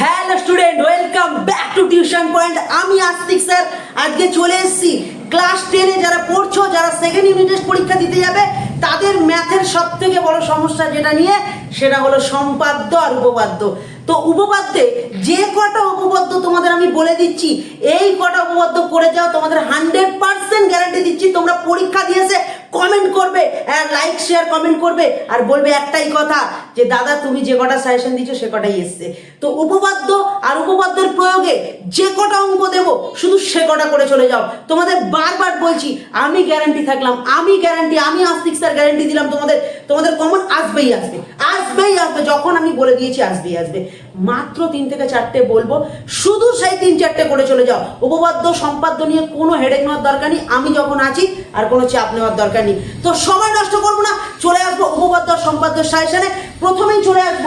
Hello student welcome back to tuition point আমি Astik sir. আজকে চলে এসেছি। ক্লাস টেনে যারা পড়ছো, যারা সেকেন্ড ইউনিট পরীক্ষা দিতে যাবে, তাদের ম্যাথের সব থেকে বড় সমস্যা যেটা নিয়ে, সেটা হলো সম্পাদ্য আর উপপাদ্য। তো উপপাদ্যে যে কটা উপপাদ্য তোমাদের আমি বলে দিচ্ছি, এই কটা উপপাদ্য করে যাও, তোমাদের হান্ড্রেড পার্সেন্ট গ্যারান্টি দিচ্ছি, তোমরা পরীক্ষা দিয়েছে কমেন্ট করবে লাইক শেয়ার কমেন্ট করবে, আর বলবে একটাই কথা, যে দাদা তুমি যে কটা সাজেশন দিচ্ছ সে কটাই এসছে। তো উপপাদ্য আর উপপাদ্যের প্রয়োগে যে কটা অঙ্ক দেবো, শুধু সে কটা করে চলে যাও। তোমাদের বারবার বলছি, আমি গ্যারান্টি থাকলাম, আমি গ্যারান্টি আমি আস্তিক স্যার গ্যারান্টি দিলাম তোমাদের তোমাদের কমন আসবেই আসবে আসবেই আসবে, যখন আমি বলে দিয়েছি আসবেই আসবে। মাত্র তিন থেকে চারটে বলব, শুধু সেই তিন চারটে করে চলে যাও। উপপাদ্য, সম্পাদ্য নিয়ে কোনো হেডেক নেওয়ার দরকার নেই, আমি যখন আছি, আর কোনো চাপ নেওয়ার দরকার নেই তো সময় নষ্ট করব না, চলে আসব উপপাদ্য সম্পাদ্য সাজেশনে প্রথমেই চলে আসব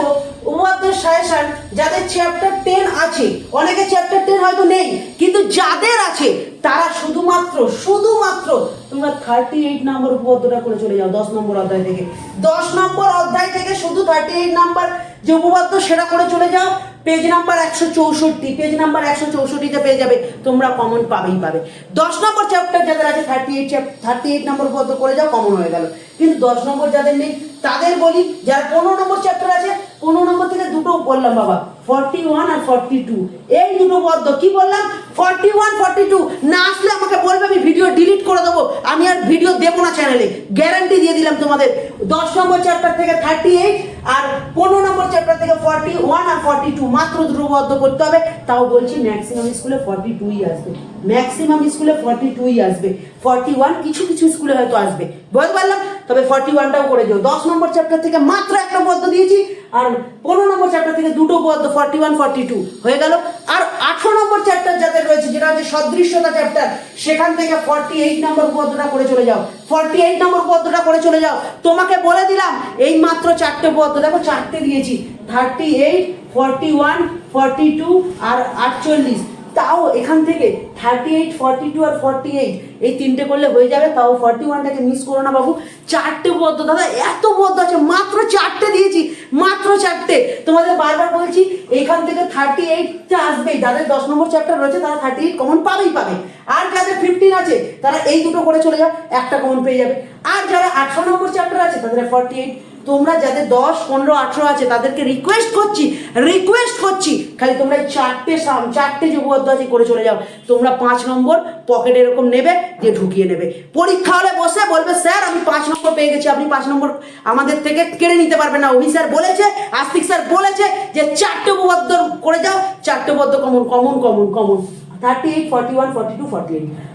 উপপাদ্যের সাজেশন যাদের চ্যাপ্টার টেন আছে। অনেকে চ্যাপ্টার টেন হয়তো নেই, কিন্তু যাদের আছে, তারা শুধুমাত্র শুধুমাত্র তোমরা থার্টি এইট নাম্বার উপপাদ্যটা করে চলে যাও দশ নম্বর অধ্যায় থেকে। দশ নম্বর অধ্যায় থেকে শুধু থার্টি এইট নাম্বার যে উপপাদ্য সেটা করে চলে যাও। পেজ নাম্বার একশো চৌষট্টি পেজ নাম্বার একশো চৌষট্টিতে পেয়ে যাবে। তোমরা কমন পাবেই পাবে। দশ নম্বর চ্যাপ্টার যাদের আছে থার্টি এইট থার্টি এইট নম্বর উপপাদ্য করে যাও কমন হয়ে গেল। কিন্তু দশ নম্বর যাদের নেই, তাদের বলি, যারা পনেরো নম্বর চ্যাপ্টার আছে, পনেরো নম্বর থেকে দুটো বললাম বাবা ফর্টি ওয়ান আর ফর্টি টু এই দুটো পদ্ম কি বললাম? ফর্টি ওয়ান ফর্টি টু না আসলে আমাকে বলবে, আমি ভিডিও ডিলিট করে দেবো। আমি আর ভিডিও দেবো না চ্যানেলে গ্যারান্টি দিয়ে দিলাম তোমাদের। দশ নম্বর চ্যাপ্টার থেকে থার্টি এইট আর পনেরো নম্বর চ্যাপ্টার থেকে ফর্টি ওয়ান আর ফর্টি টু মাত্র ধ্রুবদ্ধ করতে হবে। তাও বলছি ম্যাক্সিমাম স্কুলে ফর্টি টুই আসবে। ম্যাক্সিমাম স্কুলে ফর্টি টুই আসবে। ফর্টি ওয়ান কিছু কিছু স্কুলে হয়তো আসবে। বলতে পারলাম তবে ফর্টি ওয়ানটাও করে দিও দশ নম্বর চ্যাপ্টার থেকে মাত্র একটা পদ্ম দিয়েছি, আর পনেরো নম্বর চ্যাপ্টার থেকে দুটো পদ্ম ফর্টি ওয়ান ফর্টি টু হয়ে গেল। আর আঠারো নম্বর চ্যাপ্টার যাদের রয়েছে, যেটা হচ্ছে সদৃশ্যতা চ্যাপ্টার সেখান থেকে ফর্টি এইট নম্বর পদ্মটা করে চলে যাও। ফর্টি এইট নম্বর পদ্মটা করে চলে যাও। তোমাকে বলে দিলাম, এই মাত্র চারটে পদ্ম, দেখো চারটে দিয়েছি। Thirty eight forty one forty two আর আটচল্লিশ। তাও এখান থেকে থার্টি এইট ফর্টি টু আর ফর্টি এইট এই তিনটে করলে হয়ে যাবে, তাও ফর্টি ওয়ানটাকে মিস করো না বাবু। চারটে পদ্ম, দাদা, এত পদ্ম আছে, মাত্র চারটে দিয়েছি, মাত্র চারটে। তোমাদের বারবার বলছি, এখান থেকে থার্টি এইটটা আসবেই। যাদের দশ নম্বর চ্যাপ্টার রয়েছে, তারা থার্টি এইট কমন পাবেই, পাবে। আর যাদের ফিফটিন আছে, তারা এই দুটো করে চলে যাও, একটা কমন পেয়ে যাবে। আর যারা আঠারো নম্বর চ্যাপ্টার আছে, তাদের ফর্টি এইট তোমরা যাদের দশ, পনেরো, আঠেরো আছে, তাদেরকে রিকোয়েস্ট করছি রিকোয়েস্ট করছি। খালি তোমরা চারটে সাম চারটে যে উপপাদ্য আছে, করে চলে যাও। তোমরা পাঁচ নম্বর পকেটে এরকম নেবে, দিয়ে ঢুকিয়ে নেবে। পরীক্ষা হলে বসে বলবে, স্যার, আমি পাঁচ নম্বর পেয়ে গেছি। আপনি পাঁচ নম্বর আমাদের থেকে কেড়ে নিতে পারবেন না। অভি স্যার বলেছে, আস্তিক স্যার বলেছে যে, চারটে উপপাদ্য করে যাও, চারটে উপপাদ্য common common common common thirty eight forty one forty two forty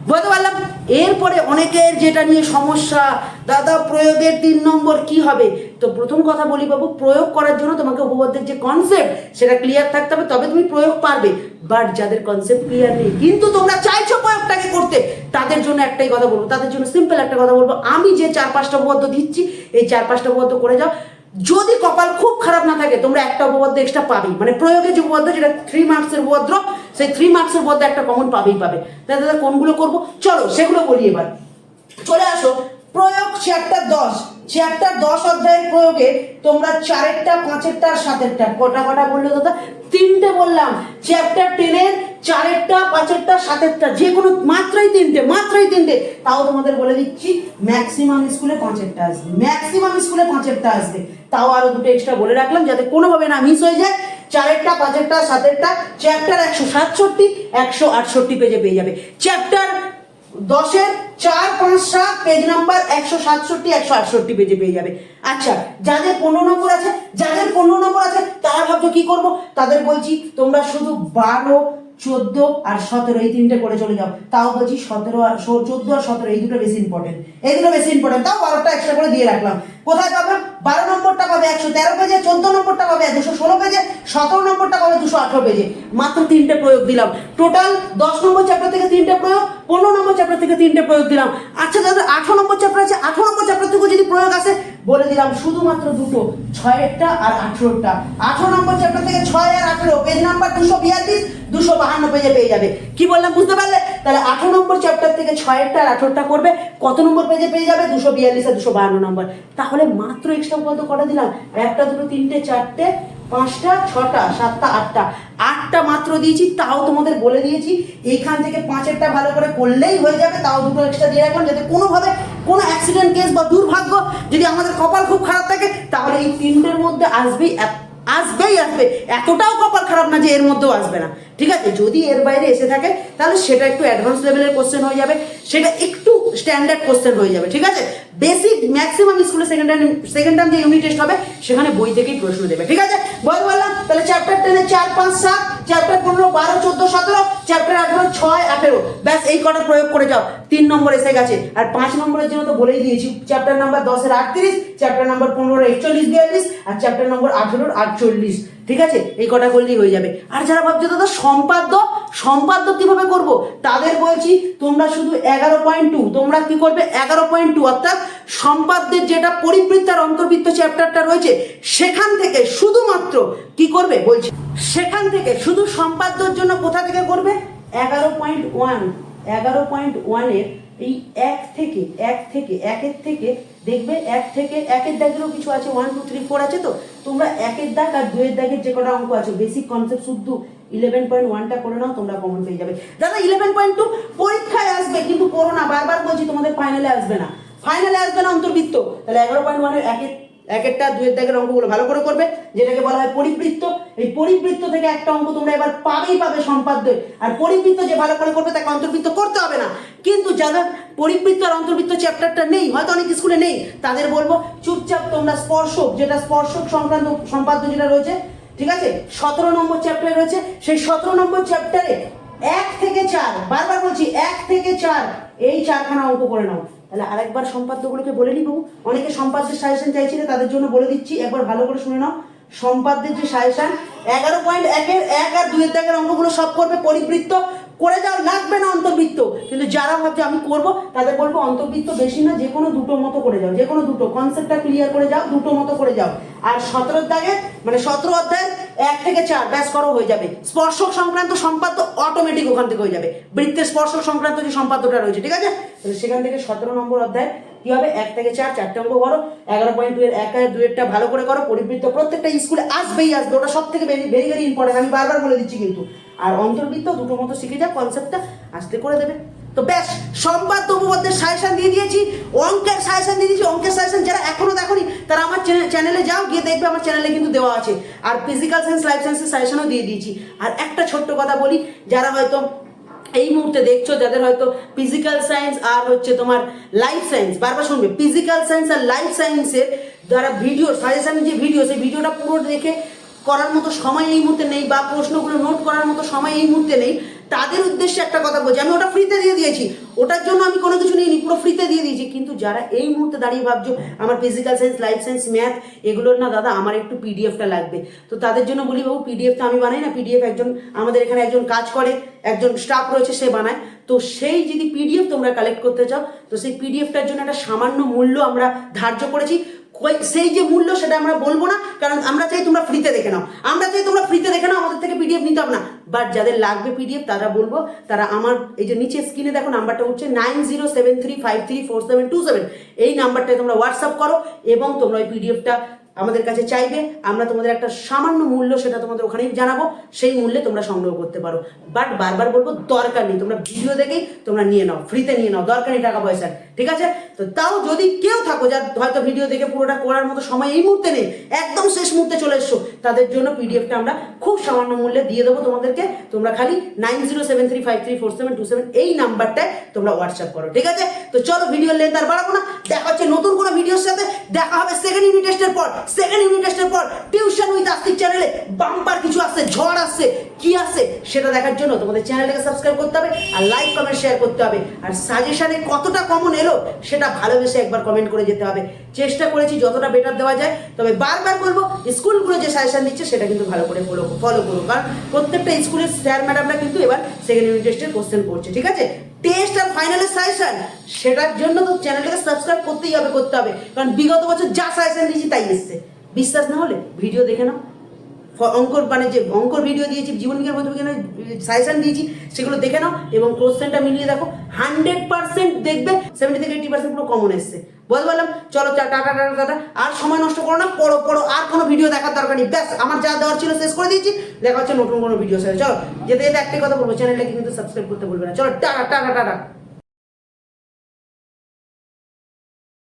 বুঝতে পারলাম? এরপরে অনেকের যেটা নিয়ে সমস্যা, দাদা প্রয়োগের তিন নম্বর কি হবে? তো প্রথম কথা বলি বাবু, প্রয়োগ করার জন্য তোমাকে উপপাদ্যের যে কনসেপ্ট সেটা ক্লিয়ার থাকতে হবে, তবে তুমি প্রয়োগ পারবে। বাট যাদের কনসেপ্ট ক্লিয়ার নেই, কিন্তু তোমরা চাইছো প্রয়োগটাকে করতে, তাদের জন্য একটাই কথা বলব, তাদের জন্য সিম্পল একটা কথা বলব। আমি যে চার পাঁচটা উপপাদ্য দিচ্ছি, এই চার পাঁচটা উপপাদ্য করে যাও। যদি কপাল খুব খারাপ না থাকে, তোমরা একটা উপপাদ্য এক্সট্রা পাবেই। মানে প্রয়োগে যে উপপাদ্য যেটা থ্রি মার্কসের উপপাদ্য সেই থ্রি মার্কসের উপপাদ্য একটা কমন পাবেই পাবে। তাহলে দাদা, কোনগুলো করব? চলো, সেগুলো বলি এবার। চলে আসো। প্রয়োগ সে একটা দশ। চ্যাপ্টার দশ অধ্যায়ের প্রয়োগে তোমরা চারেরটা, পাঁচেরটা আর সাতেরটা। কটা কটা বলল দাদা? তিনটে বললাম। চ্যাপ্টার টেনের, চারেরটা, পাঁচেরটা, সাতেরটা। যে কোনো মাত্রই তিনটে মাত্রই তিনটে। তাও তোমাদের বলে দিচ্ছি ম্যাক্সিমাম স্কুলে পাঁচেরটা আসবে। ম্যাক্সিমাম স্কুলে পাঁচেরটা আসবে। তাও আরও দুটো এক্সট্রা বলে রাখলাম, যাতে কোনোভাবে না মিস হয়ে যায়। চারেরটা, পাঁচেরটা, সাতেরটা চ্যাপ্টার একশো সাতষট্টি, একশো আটষট্টি পেজে পেয়ে যাবে। চ্যাপ্টার দশের চার পাঁচ সাত পেজ নাম্বার একশো সাতষট্টি, একশো আটষট্টি পেজে পেয়ে যাবে। আচ্ছা যাদের পনেরো নম্বর আছে, যাদের পনেরো নম্বর আছে, তারা ভাবছ কি করব? তাদের বলছি, তোমরা শুধু বারো, চোদ্দ আর সতেরো, এই তিনটে করে চলে যাও। তাও বলছি সতেরো আর চোদ্দ আর সতেরো, এই দুটো বেশি ইম্পর্টেন্ট এই দুটো বেশি ইম্পর্টেন্ট তাও বারোটা এক্সট্রা করে দিয়ে রাখলাম। কোথায় পাবে? বারো নম্বরটা পাবে একশো তেরো পেজে চোদ্দ নম্বরটা পাবে দুশো ষোলো পেজে সতেরো নম্বরটা পাবে দুশো আঠেরো পেজে। মাত্র তিনটে প্রয়োগ দিলাম। টোটাল দশ নম্বর চ্যাপ্টার থেকে তিনটে প্রয়োগ, পনেরো নম্বর চ্যাপ্টার থেকে তিনটে প্রয়োগ দিলাম। আচ্ছা যাদের আঠারো নম্বর চ্যাপ্টার আছে। আঠারো নম্বর চ্যাপ্টার থেকে যদি প্রয়োগ আসে, বলে দিলাম শুধুমাত্র দুটো, ছয়েরটা আর আঠেরোটা আঠারো নম্বর চ্যাপ্টার থেকে ছয় আর আঠেরো পেজ নাম্বার দুশো বিয়াল্লিশ, দুশো বাহান্ন পেজে পেয়ে যাবে। কি বললাম, বুঝতে পারলে? তাহলে আঠেরো নম্বর চ্যাপ্টার থেকে ছয়েরটা আর আঠেরোটা করবে, কত নম্বর পেজে পেয়ে যাবে? দুশো বিয়াল্লিশ আর দুশো বাহান্ন নম্বর। তাহলে মাত্র এক্সট্রা কত করে দিলাম? একটা, দুটো, তিনটে, চারটে পাঁচটা, ছটা, সাতটা, আটটা। আটটা মাত্র দিয়েছি, তাও তোমাদের বলে দিয়েছি, এইখান থেকে পাঁচেরটা ভালো করে করলেই হয়ে যাবে, তাও দুটো এক্সট্রা দিয়ে রাখবেন যাতে কোনোভাবে কোনো অ্যাক্সিডেন্ট কেস বা দুর্ভাগ্য যদি আমাদের কপাল খুব খারাপ থাকে, তাহলে এই তিনটের মধ্যে আসবেই আসবেই আসবে। এতটাও কপাল খারাপ না যে এর মধ্যেও আসবে না। ঠিক আছে? যদি এর বাইরে এসে থাকে, তাহলে সেটা একটু অ্যাডভান্স লেভেলের কোশ্চেন হয়ে যাবে, সেটা একটু স্ট্যান্ডার্ড কোশ্চেন হয়ে যাবে, ঠিক আছে? বেসিক ম্যাক্সিমাম স্কুলে সেকেন্ড টাইম সেকেন্ড টাইম যে ইউনিট টেস্ট হবে, সেখানে বই থেকেই প্রশ্ন দেবে, ঠিক আছে? বল বললাম, তাহলে চ্যাপ্টার টেনে চার, পাঁচ, সাত চ্যাপ্টার পনেরো, বারো, চোদ্দ, সতেরো চ্যাপ্টার আঠেরো, ছয়, আঠেরো, ব্যাস এই কটা প্রয়োগ করে যাও, তিন নম্বর এসে গেছে, আর পাঁচ নম্বরের জন্য তো বলেই দিয়েছি চ্যাপ্টার নাম্বার দশের আটত্রিশ চ্যাপ্টার নাম্বার পনেরো একচল্লিশ, বিয়াল্লিশ, আর চ্যাপ্টার নম্বর আঠেরোর আটচল্লিশ, ঠিক আছে? এই কটা করলেই হয়ে যাবে। আর যারা ভাবছ, দাদা সম্পাদ্য সম্পাদ্য কীভাবে করব? তাদের বলছি, তোমরা শুধু এগারো পয়েন্ট টু তোমরা কি করবে? এগারো পয়েন্ট টু অর্থাৎ সম্পাদ্যের যেটা পরিবৃত্ত আর অন্তর্বৃত্ত চ্যাপ্টারটা রয়েছে, সেখান থেকে শুধুমাত্র কি করবে? বলছি, সেখান থেকে শুধু সম্পাদ্যর জন্য কোথা থেকে করবে? এগারো পয়েন্ট ওয়ান এগারো পয়েন্ট ওয়ানের এই এক থেকে এক থেকে, একের থেকে, দেখবে এক থেকে একের দাগেরও কিছু আছে ওয়ান টু থ্রি ফোর আছে তো? তোমরা একের দাগ আর দুয়ের দাগের যে কটা অঙ্ক আছে বেসিক কনসেপ্ট শুদ্ধ ইলেভেন পয়েন্ট ওয়ানটা করে নাও, তোমরা কমন পেয়ে যাবে। দাদা ইলেভেন পয়েন্ট টু পরীক্ষায় আসবে, কিন্তু করো না বারবার বলছি তোমাদের ফাইনালে আসবে না। ফাইনালে আসবে না অন্তর্বৃত্ত তাহলে এগারো পয়েন্ট ওয়ানের একের এক একটা দুয়ের দাগের অঙ্কগুলো ভালো করে করবে, যেটাকে বলা হয় পরিবৃত্ত। এই পরিবৃত্ত থেকে একটা অঙ্ক তোমরা এবার পাবেই পাবে সম্পাদ্য। আর পরিবৃত্ত যে ভালো করে করবে, তাকে অন্তর্বৃত্ত করতে হবে না। কিন্তু যারা পরিবৃত্ত আর অন্তর্বৃত্ত চ্যাপ্টারটা নেই, হয়তো অনেক স্কুলে নেই, তাদের বলব, চুপচাপ তোমরা স্পর্শক, যেটা স্পর্শক সংক্রান্ত সম্পাদ্য যেটা রয়েছে ঠিক আছে? সতেরো নম্বর চ্যাপ্টার রয়েছে। সেই সতেরো নম্বর চ্যাপ্টারে এক থেকে চার, বারবার বলছি, এক থেকে চার, এই চারখানা অঙ্ক করে নাও। তাহলে আরেকবার সম্পাদ্যগুলোকে বলে নিব অনেকে সম্পাদ্যের সাজেশন চাইছিলে, তাদের জন্য বলে দিচ্ছি, একবার ভালো করে শুনে নাও। সম্পাদ্যের যে সাজেশন এগারো পয়েন্ট একের, এক আর দুয়ের দাগের অঙ্কগুলো সব করবে পরিবৃত্ত। করে যাও লাগবে না অন্তর্বৃত্ত। কিন্তু যারা ভাবছে আমি করব, তাদের বলব অন্তর্বৃত্ত বেশি না, যে কোনো দুটো মতো করে যাও, যে কোনো দুটো কনসেপ্টটা ক্লিয়ার করে যাও দুটো মতো করে যাও। আর সতেরো দাগে মানে সতেরো অধ্যায় এক থেকে চার, ব্যাস করো, হয়ে যাবে। স্পর্শক সংক্রান্ত সম্পাদ্য অটোমেটিক ওখান থেকে হয়ে যাবে। বৃত্তের স্পর্শক সংক্রান্ত যে সম্পাদ্যটা রয়েছে, ঠিক আছে? সেখান থেকে সতেরো নম্বর অধ্যায় কি হবে? এক থেকে চার, চারটে অঙ্ক করো। এগারো পয়েন্ট দুয়ের এক আর দুয়েরটা ভালো করে করো। পরিবৃত্ত প্রত্যেকটা স্কুলে আসবেই আসবে। ওটা সব থেকে ভেরি ভেরি ভেরি ইম্পর্টেন্ট আমি বারবার বলে দিচ্ছি কিন্তু। আর অন্তর্বৃত্ত দুটো মতো শিখে যাও কনসেপ্টটা আসতে করে দেবে। তো ব্যাস সম্বাদ উপপাদ্যের সাজেশন দিয়ে দিয়েছি। অঙ্কের সাজেশন দিয়ে দিয়েছি। অঙ্কের সাজেশন যারা এখনও দেখোনি, তারা আমার চ্যানেলে যাও, গিয়ে দেখবে আমার চ্যানেলে কিন্তু দেওয়া আছে। আর ফিজিক্যাল সায়েন্স লাইফ সায়েন্সের সাজেশনও দিয়ে দিয়েছি। আর একটা ছোট্ট কথা বলি, যারা হয়তো এই মুহূর্তে দেখছ যাদের হয়তো ফিজিক্যাল সায়েন্স আর হচ্ছে তোমার লাইফ সায়েন্স বারবার শুনবে ফিজিক্যাল সায়েন্স আর লাইফ সায়েন্সের যারা ভিডিও সাজেশন যে ভিডিও সেই ভিডিওটা পুরো দেখে করার মতো সময় এই মুহূর্তে নেই বা প্রশ্নগুলো নোট করার মতো সময় এই মুহূর্তে নেই। তাদের উদ্দেশ্যে একটা কথা বলছি। আমি ওটা ফ্রিতে দিয়ে দিয়েছি। ওটার জন্য আমি কোনো কিছু নিইনি, পুরো ফ্রিতে দিয়ে দিয়েছি। কিন্তু যারা এই মুহূর্তে দাঁড়িয়ে ভাবছ, আমার physical science life science math এগুলোর না দাদা, আমার একটু পিডিএফটা লাগবে। তো তাদের জন্য বলি বাবু পিডিএফটা আমি বানাই না। পিডিএফ একজন, আমাদের এখানে একজন কাজ করে, একজন স্টাফ রয়েছে, সে বানায়। তো সেই যদি পিডিএফ তোমরা কালেক্ট করতে চাও, তো সেই পিডিএফটার জন্য একটা সামান্য মূল্য আমরা ধার্য করেছি। সেই যে মূল্য সেটা আমরা বলব না, কারণ আমরা চাই তোমরা ফ্রিতে দেখে নাও। আমরা চাই তোমরা ফ্রিতে দেখে নাও, আমাদের থেকে পিডিএফ নিতে হবে না। বাট যাদের লাগবে পিডিএফ তারা বলব, তারা আমার এই যে নিচে স্ক্রিনে দেখো নাম্বারটা হচ্ছে nine zero seven three five three four seven two seven এই নাম্বারটায় তোমরা হোয়াটসঅ্যাপ করো এবং তোমরা ওই পিডিএফটা আমাদের কাছে চাইবে, আমরা তোমাদের একটা সামান্য মূল্য সেটা তোমাদের ওখানেই জানাব, সেই মূল্যে তোমরা সংগ্রহ করতে পারো। বাট বারবার বলব, দরকার নেই, তোমরা ভিডিও দেখেই তোমরা নিয়ে নাও ফ্রিতে নিয়ে নাও, দরকার নেই টাকা পয়সার, ঠিক আছে? তো তাও যদি কেউ থাকো, যার হয়তো ভিডিও দেখে পুরোটা করার মতো সময় এই মুহূর্তে নেই, একদম শেষ মুহূর্তে চলে এসছো তাদের জন্য পিডিএফটা আমরা খুব সামান্য মূল্যে দিয়ে দেবো তোমাদেরকে। তোমরা খালি nine zero seven three five three four seven two seven এই নাম্বারটায় তোমরা হোয়াটসঅ্যাপ করো, ঠিক আছে? তো চলো ভিডিও লেন্থ আর বাড়াবো না, দেখা হচ্ছে নতুন কোনো ভিডিওর সাথে, দেখা হবে সেকেন্ড ইউনিট টেস্টের পর। সেকেন্ড ইউনিট টেস্টের পর টিউশন উইথ আস্তিক চ্যানেলে বাম্পার কিছু আসছে ঝড় আসছে কি আসছে সেটা দেখার জন্য তোমাদের চ্যানেলটাকে সাবস্ক্রাইব করতে হবে আর লাইক কমেন্ট শেয়ার করতে হবে। আর সাজেশনে কতটা কমন এলো, সেটা ভালোবেসে একবার কমেন্ট করে যেতে হবে। চেষ্টা করেছি যতটা বেটার দেওয়া যায়, তবে বারবার বলব স্কুলগুলো যে সাজেশন দিচ্ছে, সেটা কিন্তু ভালো করে ফলো ফলো করুন কারণ প্রত্যেকটা স্কুলের স্যার ম্যাডামরা কিন্তু এবার সেকেন্ড ইউনিট টেস্টের কোশ্চেন করছে, ঠিক আছে? টেস্ট ফাইনালের সাজেশন সেটার জন্য তো চ্যানেলটাকে সাবস্ক্রাইব করতেই হবে, করতে হবে। কারণ বিগত বছর যা সাজেশন দিয়েছি তাই এসছে। বিশ্বাস না হলে ভিডিও দেখে নাও। অঙ্কর মানে যে অঙ্কর ভিডিও দিয়েছি জীবন বিজ্ঞান মধ্যে বিজ্ঞানের সাজেশন দিয়েছি, সেগুলো দেখে নাও এবং কোশ্চেনটা মিলিয়ে দেখো। হান্ড্রেড পার্সেন্ট দেখবে সেভেন্টি থেকে এইটি পার্সেন্ট পুরো কমন এসছে। বল বললাম, চলো টাটা টাটা টাটা আর সময় নষ্ট করো না, পড়ো পড়ো, আর কোনো ভিডিও দেখার দরকার নেই। ব্যাস, আমার যা দেওয়ার ছিল শেষ করে দিয়েছি। দেখা হচ্ছে নতুন কোনো ভিডিও সাথে। চলো, যেতে যেতে একটাই কথা বলব চ্যানেলটাকে কিন্তু সাবস্ক্রাইব করতে বলবে না। চলো টাটা টাটা টাটা